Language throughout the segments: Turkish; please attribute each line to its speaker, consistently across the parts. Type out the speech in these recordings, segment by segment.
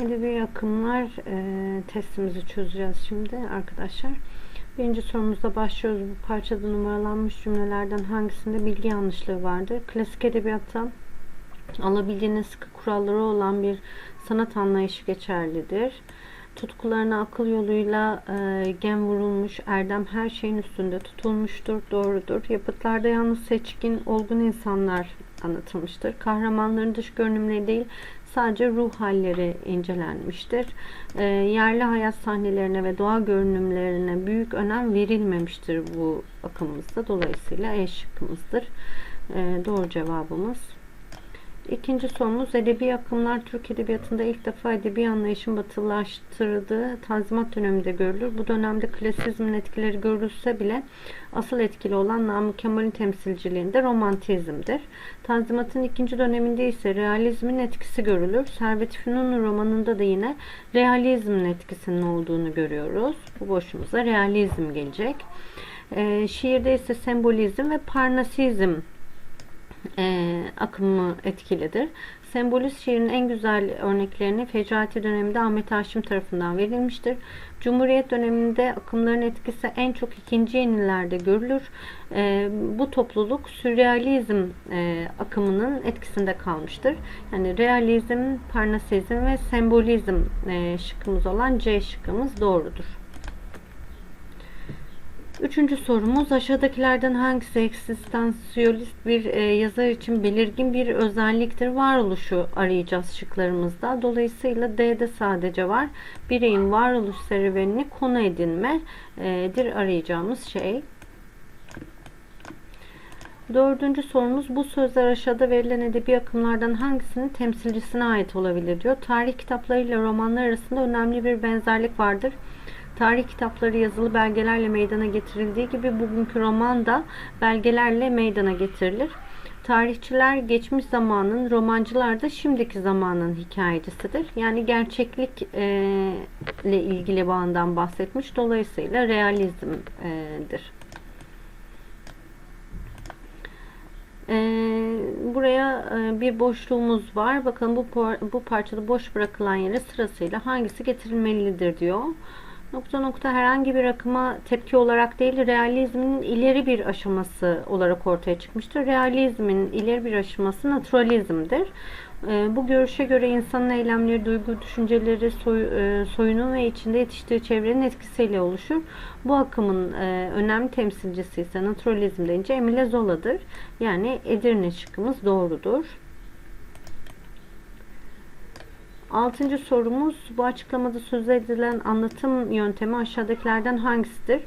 Speaker 1: Edebi akımlar e, testimizi çözeceğiz şimdi arkadaşlar. Birinci sorumuzda başlıyoruz. Bu parçada numaralanmış cümlelerden hangisinde bilgi yanlışlığı vardır? Klasik edebiyatta alabildiğine sıkı kuralları olan bir sanat anlayışı geçerlidir. Tutkularına akıl yoluyla e, gen vurulmuş erdem her şeyin üstünde tutulmuştur, doğrudur. Yapıtlarda yalnız seçkin, olgun insanlar anlatılmıştır. Kahramanların dış görünümleri değil, sadece ruh halleri incelenmiştir. E, yerli hayat sahnelerine ve doğa görünümlerine büyük önem verilmemiştir bu akımımızda. Dolayısıyla E şıkkımızdır. E, doğru cevabımız. İkinci sorumuz edebi akımlar Türk Edebiyatı'nda ilk defa edebi anlayışın batılaştırıldığı Tanzimat döneminde görülür. Bu dönemde klasizmin etkileri görülse bile asıl etkili olan Namık Kemal'in temsilciliğinde romantizmdir. Tanzimat'ın ikinci döneminde ise realizmin etkisi görülür. Servet Fünun romanında da yine realizmin etkisinin olduğunu görüyoruz. Bu boşumuza realizm gelecek. E, şiirde ise sembolizm ve parnasizm e, akımı etkilidir. Sembolist şiirin en güzel örneklerini Fecati döneminde Ahmet Haşim tarafından verilmiştir. Cumhuriyet döneminde akımların etkisi en çok ikinci yenilerde görülür. E, bu topluluk sürrealizm e, akımının etkisinde kalmıştır. Yani realizm, parnasizm ve sembolizm e, şıkkımız olan C şıkkımız doğrudur. Üçüncü sorumuz aşağıdakilerden hangisi eksistansiyolist bir e, yazar için belirgin bir özelliktir? Varoluşu arayacağız şıklarımızda. Dolayısıyla D'de sadece var. Bireyin varoluş serüvenini konu edinmedir arayacağımız şey. Dördüncü sorumuz bu sözler aşağıda verilen edebi akımlardan hangisinin temsilcisine ait olabilir diyor. Tarih kitaplarıyla romanlar arasında önemli bir benzerlik vardır. Tarih kitapları yazılı belgelerle meydana getirildiği gibi bugünkü roman da belgelerle meydana getirilir. Tarihçiler geçmiş zamanın, romancılar da şimdiki zamanın hikayecisidir. Yani gerçeklik e, ilgili bağından bahsetmiş. Dolayısıyla realizmdir. E, buraya e, bir boşluğumuz var. Bakın bu, bu parçada boş bırakılan yere sırasıyla hangisi getirilmelidir diyor. Nokta nokta herhangi bir akıma tepki olarak değil, realizmin ileri bir aşaması olarak ortaya çıkmıştır. Realizmin ileri bir aşaması naturalizmdir. Ee, bu görüşe göre insanın eylemleri, duygu, düşünceleri, soy, e, soyunun ve içinde yetiştiği çevrenin etkisiyle oluşur. Bu akımın e, önemli temsilcisi ise naturalizm deyince Emile Zola'dır. Yani Edirne şıkkımız doğrudur. Altıncı sorumuz bu açıklamada söz edilen anlatım yöntemi aşağıdakilerden hangisidir?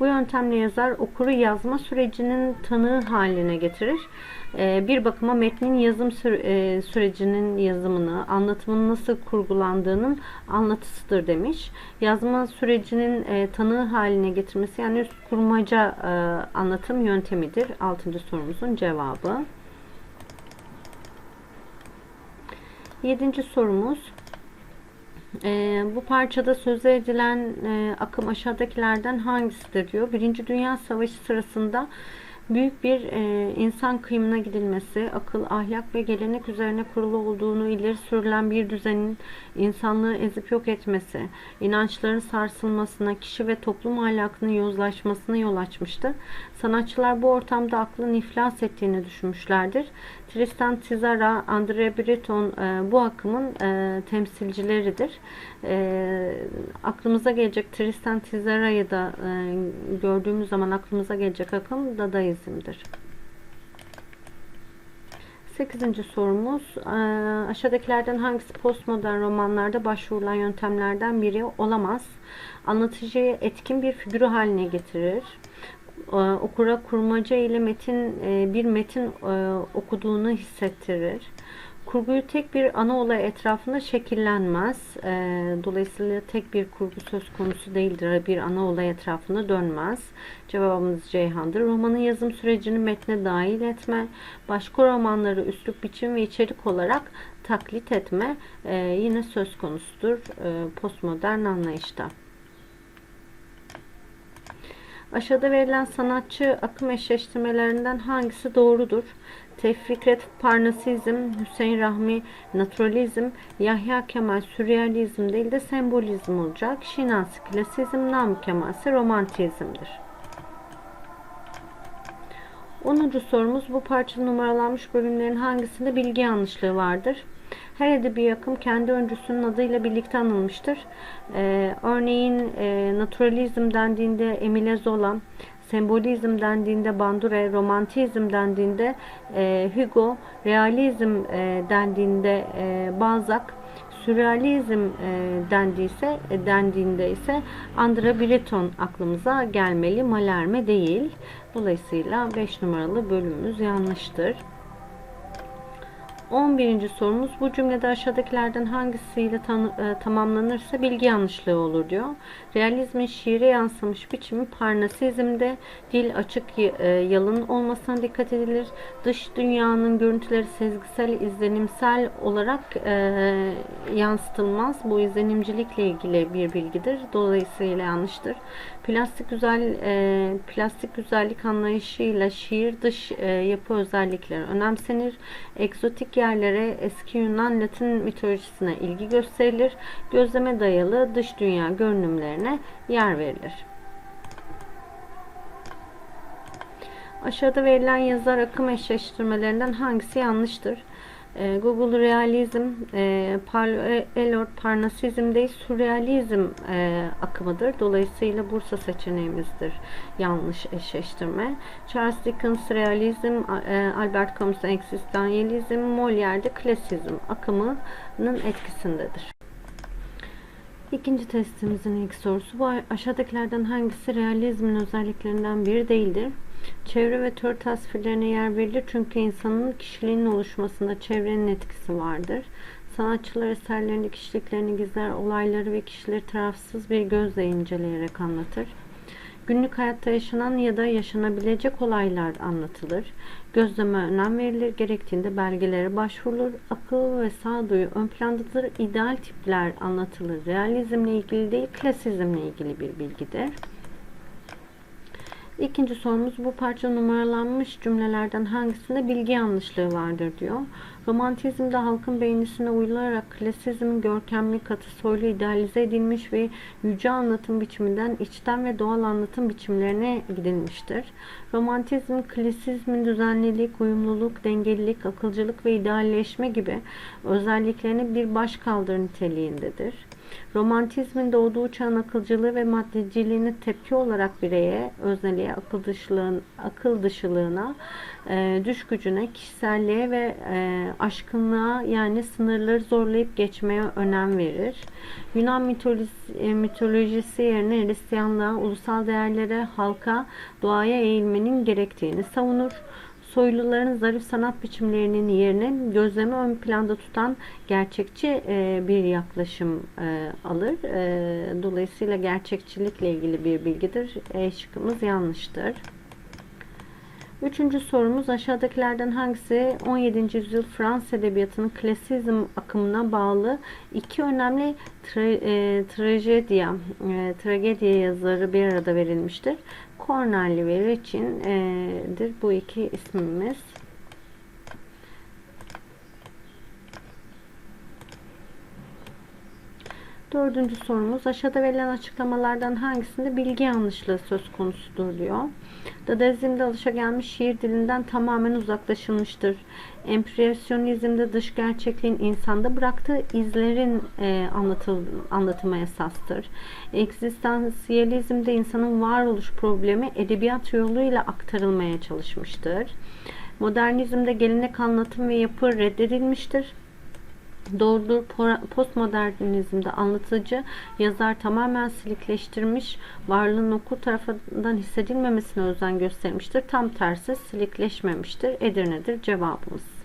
Speaker 1: Bu yöntemle yazar okuru yazma sürecinin tanığı haline getirir. Ee, bir bakıma metnin yazım e, sürecinin yazımını, anlatımın nasıl kurgulandığının anlatısıdır demiş. Yazma sürecinin e, tanığı haline getirmesi yani üst kurmaca e, anlatım yöntemidir. Altıncı sorumuzun cevabı. Yedinci sorumuz. E, bu parçada söz edilen e, akım aşağıdakilerden hangisidir diyor. Birinci Dünya Savaşı sırasında büyük bir e, insan kıyımına gidilmesi, akıl, ahlak ve gelenek üzerine kurulu olduğunu ileri sürülen bir düzenin insanlığı ezip yok etmesi, inançların sarsılmasına, kişi ve toplum ahlakının yozlaşmasına yol açmıştı. Sanatçılar bu ortamda aklın iflas ettiğini düşünmüşlerdir. Tristan Tzara, André Breton e, bu akımın e, temsilcileridir. E, aklımıza gelecek Tristan Tzara'yı da gördüğümüz zaman aklımıza gelecek akım Dadaizm'dir. Sekizinci sorumuz aşağıdakilerden hangisi postmodern romanlarda başvurulan yöntemlerden biri olamaz? Anlatıcıyı etkin bir figürü haline getirir. E, okura kurmaca ile metin e, bir metin e, okuduğunu hissettirir. Kurguyu tek bir ana olay etrafında şekillenmez. Dolayısıyla tek bir kurgu söz konusu değildir. Bir ana olay etrafında dönmez. Cevabımız Ceyhan'dır. Romanın yazım sürecini metne dahil etme, başka romanları üslup, biçim ve içerik olarak taklit etme yine söz konusudur postmodern anlayışta. Aşağıda verilen sanatçı akım eşleştirmelerinden hangisi doğrudur? Tevfik Fikret Parnasizm, Hüseyin Rahmi Naturalizm, Yahya Kemal Sürrealizm değil de sembolizm olacak. Şinasi Klasizm, Namık Kemal ise Romantizmdir. 10. sorumuz bu parça numaralanmış bölümlerin hangisinde bilgi yanlışlığı vardır? Her edebi akım kendi öncüsünün adıyla birlikte anılmıştır. Ee, örneğin e, naturalizm dendiğinde Emile Zola, sembolizm dendiğinde Bandura, romantizm dendiğinde e, Hugo, realizm e, dendiğinde e, Balzac, sürrealizm e, dendiyse e, dendiğinde ise Andra Breton aklımıza gelmeli. Malerme değil. Dolayısıyla 5 numaralı bölümümüz yanlıştır. 11. sorumuz bu cümlede aşağıdakilerden hangisiyle e, tamamlanırsa bilgi yanlışlığı olur diyor. Realizmin şiire yansımış biçimi parnasizmde dil açık e, yalın olmasına dikkat edilir. Dış dünyanın görüntüleri sezgisel, izlenimsel olarak e, yansıtılmaz. Bu izlenimcilikle ilgili bir bilgidir. Dolayısıyla yanlıştır. Plastik güzel e, plastik güzellik anlayışıyla şiir dış e, yapı özellikleri önemsenir. Egzotik yerlere eski Yunan Latin mitolojisine ilgi gösterilir. Gözleme dayalı dış dünya görünümlerine yer verilir. Aşağıda verilen yazar akım eşleştirmelerinden hangisi yanlıştır? Ee, Google Realizm, e, Elord Parnasizm değil, Sürrealizm e, akımıdır. Dolayısıyla Bursa seçeneğimizdir. Yanlış eşleştirme. Charles Dickens Realizm, e, Albert Camus Existentializm, Molière'de Klasizm akımının etkisindedir. İkinci testimizin ilk sorusu bu aşağıdakilerden hangisi realizmin özelliklerinden biri değildir? Çevre ve tür tasvirlerine yer verilir çünkü insanın kişiliğinin oluşmasında çevrenin etkisi vardır. Sanatçılar eserlerinde kişiliklerini gizler, olayları ve kişileri tarafsız bir gözle inceleyerek anlatır. Günlük hayatta yaşanan ya da yaşanabilecek olaylar anlatılır. Gözleme önem verilir, gerektiğinde belgelere başvurulur. Akıl ve sağduyu ön plandadır. İdeal tipler anlatılır. Realizmle ilgili değil, klasizmle ilgili bir bilgidir. İkinci sorumuz bu parça numaralanmış cümlelerden hangisinde bilgi yanlışlığı vardır diyor. Romantizmde halkın beğenisine uyularak klasizmin görkemli, katı, soylu, idealize edilmiş ve yüce anlatım biçiminden içten ve doğal anlatım biçimlerine gidilmiştir. Romantizm, klasizmin düzenlilik, uyumluluk, dengelilik, akılcılık ve idealleşme gibi özelliklerini bir başkaldır niteliğindedir. Romantizmin doğduğu çağın akılcılığı ve maddeciliğine tepki olarak bireye, özneliğe, akıl, dışılığın, akıl dışılığına, e, düş gücüne, kişiselliğe ve e, aşkınlığa yani sınırları zorlayıp geçmeye önem verir. Yunan mitolojisi, e, mitolojisi yerine Hristiyanlığa, ulusal değerlere, halka, doğaya eğilmenin gerektiğini savunur soyluların zarif sanat biçimlerinin yerine gözlemi ön planda tutan gerçekçi e, bir yaklaşım e, alır. E, dolayısıyla gerçekçilikle ilgili bir bilgidir. E şıkkımız yanlıştır. Üçüncü sorumuz aşağıdakilerden hangisi 17. yüzyıl Fransız edebiyatının klasizm akımına bağlı iki önemli tra e, trajediya, e, tragedya yazarı bir arada verilmiştir. Cornelli ve Richin'dir bu iki ismimiz. Dördüncü sorumuz aşağıda verilen açıklamalardan hangisinde bilgi yanlışlığı söz konusudur diyor. Dadaizm'de alışagelmiş şiir dilinden tamamen uzaklaşılmıştır. Empresyonizmde dış gerçekliğin insanda bıraktığı izlerin e, anlatıl, anlatımı esastır. Egzistansiyalizmde insanın varoluş problemi edebiyat yoluyla aktarılmaya çalışmıştır. Modernizmde gelenek anlatım ve yapı reddedilmiştir. Doğrudur postmodernizmde anlatıcı yazar tamamen silikleştirmiş, varlığın okur tarafından hissedilmemesine özen göstermiştir. Tam tersi silikleşmemiştir. Edirne'dir cevabımız.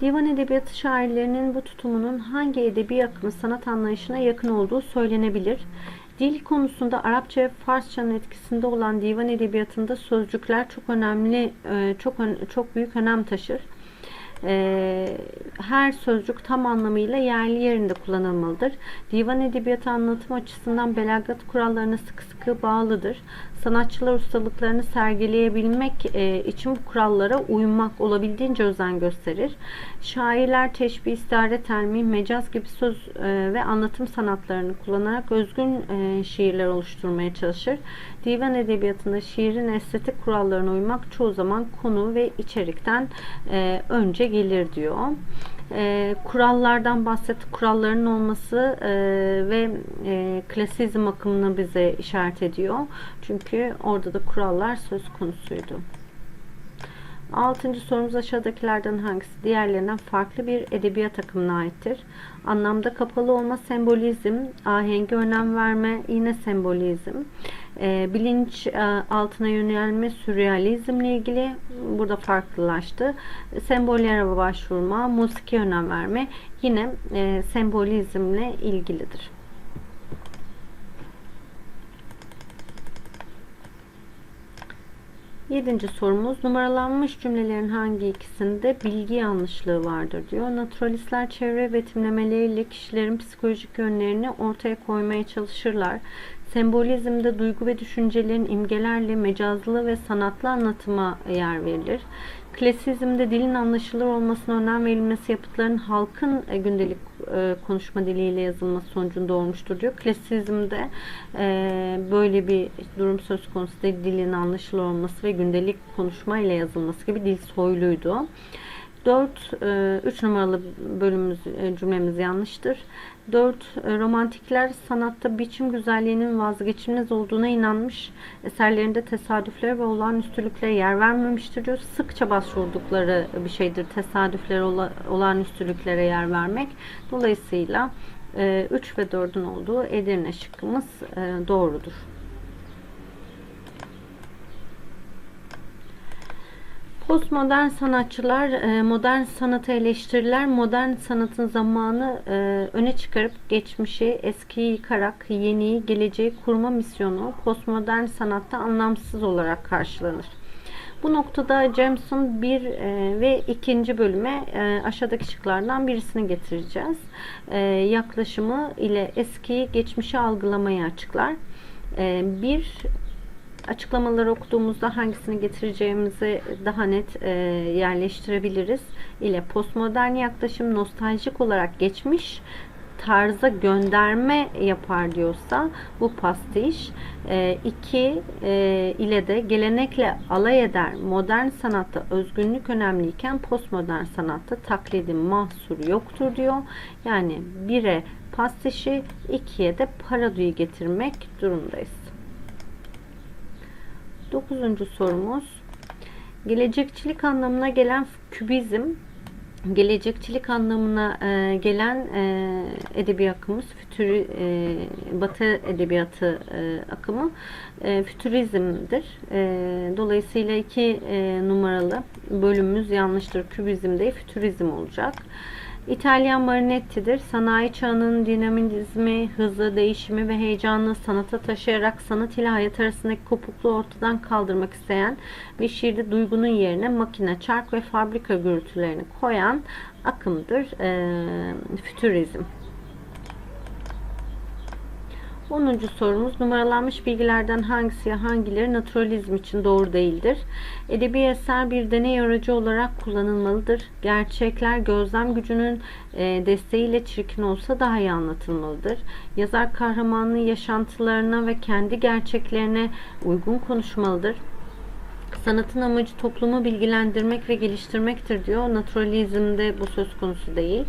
Speaker 1: Divan edebiyatı şairlerinin bu tutumunun hangi edebi akımı sanat anlayışına yakın olduğu söylenebilir. Dil konusunda Arapça ve Farsçanın etkisinde olan divan edebiyatında sözcükler çok önemli, e, çok çok büyük önem taşır. E, her sözcük tam anlamıyla yerli yerinde kullanılmalıdır. Divan edebiyatı anlatım açısından belagat kurallarına sıkı sıkı bağlıdır. Sanatçılar ustalıklarını sergileyebilmek e, için bu kurallara uymak olabildiğince özen gösterir. Şairler teşbih, istare, telmih, mecaz gibi söz e, ve anlatım sanatlarını kullanarak özgün e, şiirler oluşturmaya çalışır. Divan edebiyatında şiirin estetik kurallarına uymak çoğu zaman konu ve içerikten e, önce gelir diyor. E, kurallardan bahsetti. Kuralların olması e, ve e, klasizm akımını bize işaret ediyor. Çünkü orada da kurallar söz konusuydu. Altıncı sorumuz aşağıdakilerden hangisi diğerlerinden farklı bir edebiyat akımına aittir? Anlamda kapalı olma, sembolizm, ahengi önem verme, yine sembolizm, e, bilinç e, altına yönelme, sürrealizmle ilgili burada farklılaştı. Sembollere başvurma, musiki önem verme yine e, sembolizmle ilgilidir. Yedinci sorumuz numaralanmış cümlelerin hangi ikisinde bilgi yanlışlığı vardır diyor. Naturalistler çevre betimlemeleriyle kişilerin psikolojik yönlerini ortaya koymaya çalışırlar. Sembolizmde duygu ve düşüncelerin imgelerle mecazlı ve sanatlı anlatıma yer verilir. Klasizmde dilin anlaşılır olmasına önem verilmesi yapıtların halkın e, gündelik e, konuşma diliyle yazılması sonucunda olmuştur diyor. Klasizmde e, böyle bir durum söz konusu değil. Dilin anlaşılır olması ve gündelik konuşma ile yazılması gibi dil soyluydu. 4 3 numaralı bölümümüz cümlemiz yanlıştır. 4 romantikler sanatta biçim güzelliğinin vazgeçilmez olduğuna inanmış. Eserlerinde tesadüflere ve olağanüstülüklere yer vermemiştir diyor. Sıkça başvurdukları bir şeydir tesadüflere, olağanüstülüklere yer vermek. Dolayısıyla 3 ve 4'ün olduğu Edirne şıkkımız doğrudur. Postmodern sanatçılar e, modern sanatı eleştirirler. Modern sanatın zamanı e, öne çıkarıp geçmişi, eskiyi yıkarak yeniyi, geleceği kurma misyonu postmodern sanatta anlamsız olarak karşılanır. Bu noktada Jameson bir e, ve ikinci bölüme aşağıdaki şıklardan birisini getireceğiz. Yaklaşımı ile eskiyi geçmişi algılamayı açıklar. Bir açıklamaları okuduğumuzda hangisini getireceğimizi daha net e, yerleştirebiliriz. ile postmodern yaklaşım nostaljik olarak geçmiş tarza gönderme yapar diyorsa bu pastiş e, iki e, ile de gelenekle alay eder modern sanatta özgünlük önemliyken postmodern sanatta taklidin mahsuru yoktur diyor. Yani bire pastişi ikiye de parodiyi getirmek durumdayız. Dokuzuncu sorumuz. Gelecekçilik anlamına gelen kübizm, gelecekçilik anlamına e, gelen e, edebi akımız fütürü, e, Batı edebiyatı e, akımı e, fütürizmdir. E, dolayısıyla iki e, numaralı bölümümüz yanlıştır. Kübizm değil, fütürizm olacak. İtalyan Marinetti'dir. Sanayi çağının dinamizmi, hızı, değişimi ve heyecanını sanata taşıyarak sanat ile hayat arasındaki kopukluğu ortadan kaldırmak isteyen ve şiirde duygunun yerine makine, çark ve fabrika gürültülerini koyan akımdır. E, fütürizm. 10. sorumuz numaralanmış bilgilerden hangisi ya hangileri naturalizm için doğru değildir? Edebi eser bir deney aracı olarak kullanılmalıdır. Gerçekler gözlem gücünün e, desteğiyle çirkin olsa daha iyi anlatılmalıdır. Yazar kahramanının yaşantılarına ve kendi gerçeklerine uygun konuşmalıdır. Sanatın amacı toplumu bilgilendirmek ve geliştirmektir diyor. Naturalizmde bu söz konusu değil.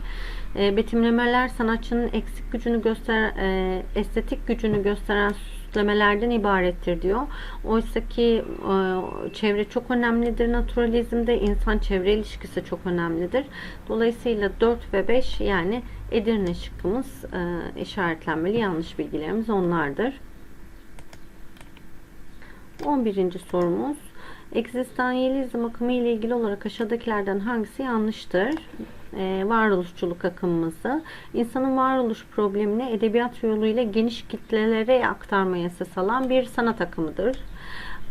Speaker 1: E, betimlemeler sanatçının eksik gücünü göster, e, estetik gücünü gösteren süslemelerden ibarettir diyor. Oysa ki e, çevre çok önemlidir naturalizmde. insan çevre ilişkisi çok önemlidir. Dolayısıyla 4 ve 5 yani Edirne şıkkımız e, işaretlenmeli. Yanlış bilgilerimiz onlardır. 11. sorumuz Egzistansiyelizm akımı ile ilgili olarak aşağıdakilerden hangisi yanlıştır? Ee, varoluşçuluk akımımızı insanın varoluş problemini edebiyat yoluyla geniş kitlelere aktarmaya esas alan bir sanat akımıdır.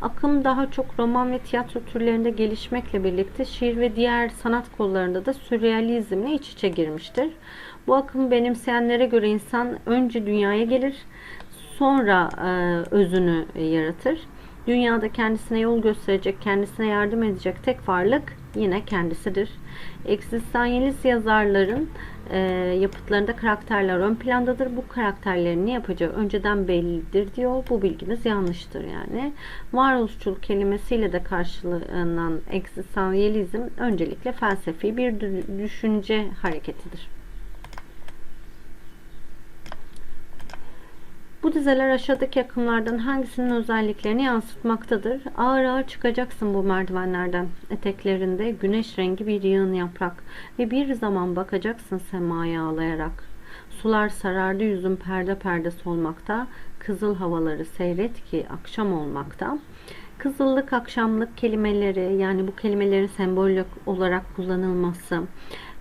Speaker 1: Akım daha çok roman ve tiyatro türlerinde gelişmekle birlikte şiir ve diğer sanat kollarında da sürrealizmle iç içe girmiştir. Bu akımı benimseyenlere göre insan önce dünyaya gelir, sonra e, özünü yaratır. Dünyada kendisine yol gösterecek, kendisine yardım edecek tek varlık yine kendisidir. Egzistasyonist yazarların e, yapıtlarında karakterler ön plandadır. Bu karakterlerin ne yapacağı önceden bellidir diyor. Bu bilginiz yanlıştır yani. Varoluşçuluk kelimesiyle de karşılanan egzistasyonizm öncelikle felsefi bir düşünce hareketidir. Bu dizeler aşağıdaki akımlardan hangisinin özelliklerini yansıtmaktadır? Ağır ağır çıkacaksın bu merdivenlerden. Eteklerinde güneş rengi bir yığın yaprak ve bir zaman bakacaksın semaya ağlayarak. Sular sarardı yüzün perde perde solmakta, kızıl havaları seyret ki akşam olmakta. Kızıllık, akşamlık kelimeleri yani bu kelimelerin sembolik olarak kullanılması,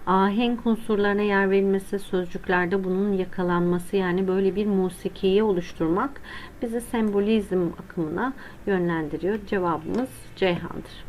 Speaker 1: ahenk unsurlarına yer verilmesi, sözcüklerde bunun yakalanması yani böyle bir musikiyi oluşturmak bizi sembolizm akımına yönlendiriyor. Cevabımız Ceyhan'dır.